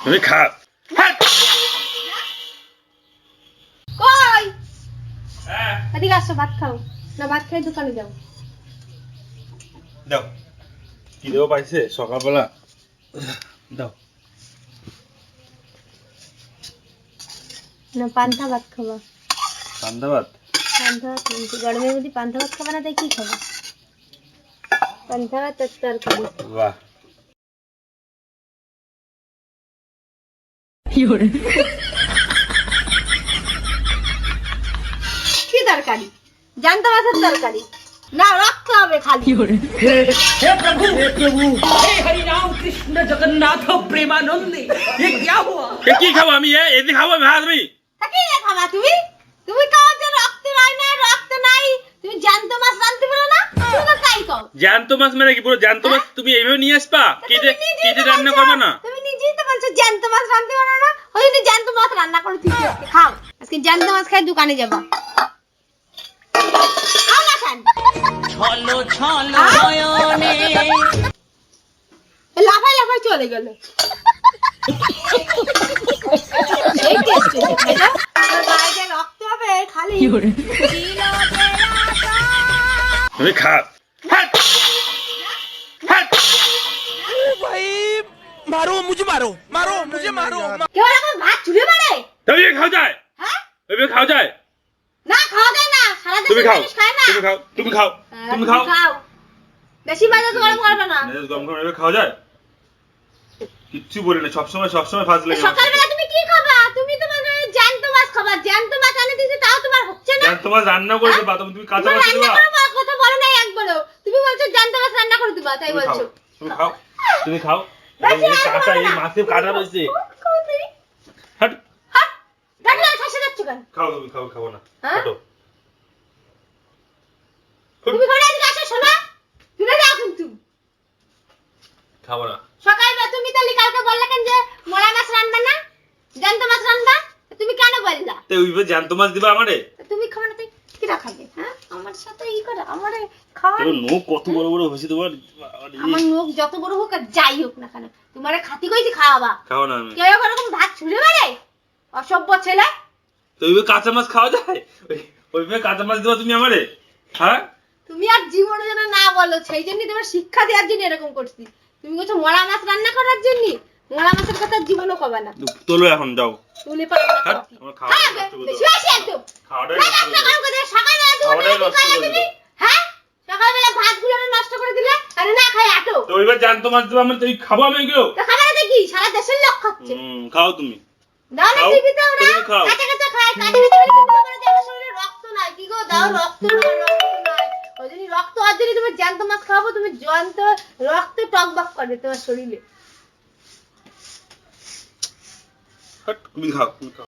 তুমি খা। হ্যাঁ। কই? হ্যাঁ। এদিকে আসো ভাত খাও। না ভাত খেয়ে দোকানে যাও। দাও। কি দেবো পাইছে? সকালবেলা। দাও। না পান্তা ভাত খাবা। পান্তা ভাত? পান্তা ভাত নিয়েছি। গরমে যদি পান্তা ভাত খাবা না তাই কি খাব? পান্তা ভাত তরকারি বাহ। কি তরকারি জানতো মাছের তরকারি না রক্ত হবে খালি हे प्रभु हे प्रभु हे हरि राम कृष्ण जगन्नाथ प्रेमानंदी ये क्या हुआ এ কি খাবো আমি এ এদিকে খাবো ভাত আমি তা কি রে খাবা তুমি তুমি খাও যে রক্ত নাই না রক্ত নাই তুমি জানতো মাছ রাঁধতে পারো না তুমি তো তাই খাও জ্যান্ত মাছ মানে কি পুরো জ্যান্ত মাছ তুমি এইভাবে নিয়ে আসবা কেটে তুমি নিজেই কেটে তো রান্না বলছো, করবে না বলছো জ্যান্ত মাছ রাঁধতে পারো না? ওই জন্য জ্যান্ত মাছ রান্না করে ঠিক আছে খাও। আজকে জ্যান্ত মাছ খাই দোকানে যাবা। খাও না খান ছলো ছলো নয়নে। লাফাই লাফাই চলে গেল। এই টেস্ট রক্ত হবে খালি তুমি খা मारो मुझे मारो मारो मुझे मारो কেউ এরকম ভাত চুলে মারে তুমি খাও যায় হ্যাঁ এভাবে খাও যায় না খাওয়া যায় না সারা তুমি দেশের খাও মানুষ খায় না তুমি খাও তুমি খাও হ্যাঁ, তুমি খাও বেশি বাজার গরম করবে না মেজাজ গরম করে এভাবে খাওয়া যায় কিচ্ছু বলি না সবসময় সবসময় ফাজ লেগে সকালবেলা তুমি কি খাবা তুমি তো মানে জ্যান্ত মাছ খাবা জ্যান্ত মাছ আনে দিয়েছে তাও তোমার হচ্ছে না জ্যান্ত মাছ রান্না করে দেবা তুমি তুমি কাঁচা তোমার মাছ রান্না দেবা করে কথা বলো নাই একবারও তুমি বলছো জ্যান্ত মাছ রান্না করে দিবা তাই তুমি খাও বলছো তুমি খাও তুমি খাও এই। মাছে কাটা রয়েছে খাও তুমি। হাট। হাট, গাড়ি আর ফাঁসে যাচ্ছ কেন? খাও তুমি খাও খাব না। হ্যাঁ? তুমি ঘরে আজকে আসো শোনা। তুলে যাও কিন্তু। খাব না। সকালবেলা তুমি তাহলে কালকে বললে কেন যে মরা মাছ রান্না না? জ্যান্ত মাছ রান্না? তুমি কেন বললা? তো ওইভাবে জ্যান্ত মাছ দিবা আমারে? তুমি খাবে না তাই কিরা খাবে? হ্যাঁ আমার সাথে ই করে আমারে নখ কত বড় বড় হয়েছে তোমার আমার যত বড় হোক আর যাই হোক না কেন তোমার খাতি কইছি খাওয়াবা। খাও না আমি। কেউ এরকম ভাত ছুড়ে মারে? অসভ্য ছেলে। তো কাঁচা মাছ খাওয়া যায়? ওই- কাঁচা মাছ তুমি আমারে? হ্যাঁ? তুমি আর জীবনে যেন না বলো সেই জন্য তোমার শিক্ষা দেওয়ার জন্য এরকম করছি। তুমি বলছো মরা মাছ রান্না করার জন্য মরা মাছের কথা জীবনও কবে না। তোলো এখন যাও। তুলে পারবে না হ্যাঁ, খাওয়া হ্যাঁ, নষ্ট করে বেশি দাও। বেশি একদম খাওয়াটাই না, নষ্ট নষ্ট করে করো কোথায়? সকালবেলা তুমি খাওয়াটাই মেয়ে নষ্ট খাইয়ে করে দিবি। দাও। হ্যাঁ সকালবেলা ভাতগুলো নষ্ট করে দিলে আরে না খাই আটো তো ওইবার জ্যান্ত মাছ দিবা আমি তুই খাব আমি এগুলো। তো খাবে দেখি সারা দেশের লোক খাচ্ছে। হুম, খাও তুমি। দাও না টিভিতে ওরা খায় করে শরীরে রক্ত নাই। কি গো দাও রক্ত নাই রক্ত নাই। ওই জন্য রক্ত আর যদি তুমি জ্যান্ত মাছ খাব তুমি জ্যান্ত রক্ত টকবক করবে তোমার শরীরে। তুমি খাও তুমি খাও।